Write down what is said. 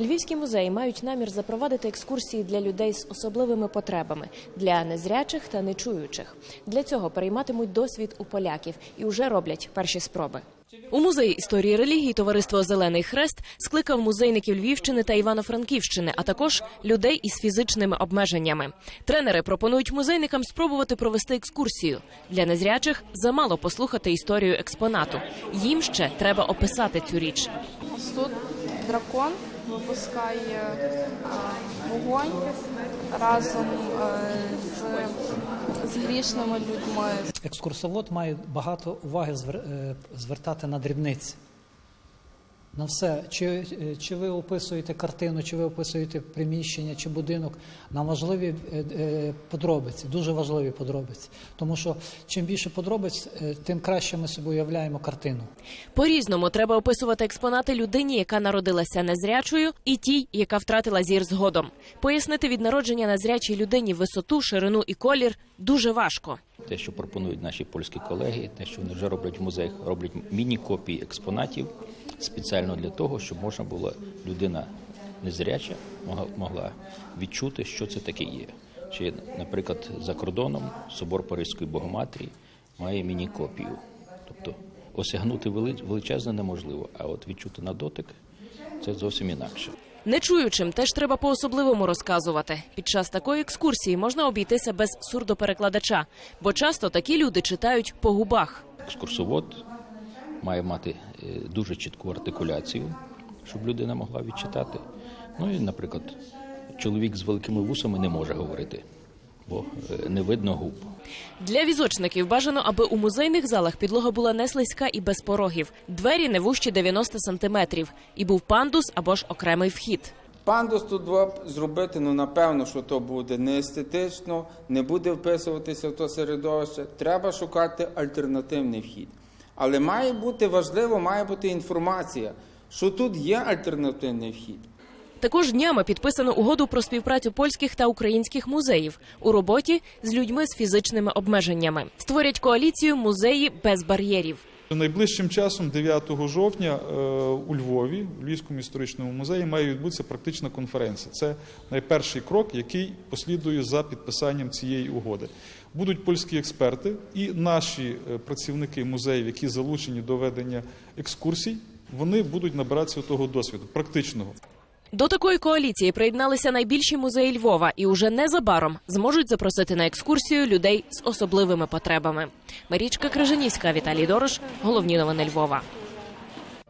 Львівські музеї мають намір запровадити екскурсії для людей з особливими потребами для незрячих та нечуючих. Для цього перейматимуть досвід у поляків і вже роблять перші спроби. У музеї історії релігії товариство Зелений Хрест скликав музейників Львівщини та Івано-Франківщини, а також людей із фізичними обмеженнями. Тренери пропонують музейникам спробувати провести екскурсію. Для незрячих замало послухати історію експонату. Їм ще треба описати цю річ. Тут дракон випускає е, вогонь разом е, з, з грішними людьми. Екскурсовод має багато уваги е, звертати на дрібниці. На все, чи, е, чи ви описуєте картину, чи ви описуєте приміщення, чи будинок, на важливі е, е, подробиці, дуже важливі подробиці. Тому що чим більше подробиць, тим краще ми собі уявляємо картину. По-різному треба описувати експонати людині, яка народилася незрячою, і тій, яка втратила зір згодом. Пояснити від народження незрячій людині висоту, ширину і колір дуже важко. Те, що пропонують наші польські колеги, те, що вони вже роблять в музеях, роблять міні-копії експонатів спеціально для того, щоб можна було людина незряча могла- могла відчути, що це таке є. Чи, наприклад, за кордоном собор Паризької Богоматрії має міні-копію. Тобто осягнути величезне неможливо, а от відчути на дотик це зовсім інакше. Нечуючим теж треба по-особливому розказувати. Під час такої екскурсії можна обійтися без сурдоперекладача, бо часто такі люди читають по губах. екскурсовод має мати е, дуже чітку артикуляцію, щоб людина могла відчитати. Ну і, наприклад, чоловік з великими вусами не може говорити, бо е, не видно губ. Для візочників бажано, аби у музейних залах підлога була не слизька і без порогів, двері не вущі 90 сантиметрів, і був пандус або ж окремий вхід. Пандус тут два б зробити, ну напевно, що то буде не естетично, не буде вписуватися в то середовище. Треба шукати альтернативний вхід. Але має бути важливо, має бути інформація, що тут є альтернативний вхід. Також днями підписано угоду про співпрацю польських та українських музеїв у роботі з людьми з фізичними обмеженнями. Створять коаліцію музеї без бар'єрів. Найближчим часом, 9 жовтня, е, у Львові, в Львівському історичному музеї, має відбутися практична конференція. Це найперший крок, який послідує за підписанням цієї угоди. Будуть польські експерти і наші е, працівники музеїв, які залучені до ведення екскурсій, вони будуть набиратися того досвіду практичного. До такої коаліції приєдналися найбільші музеї Львова і уже незабаром зможуть запросити на екскурсію людей з особливими потребами. Марічка Крижанівська, Віталій Дорош. Головні новини Львова.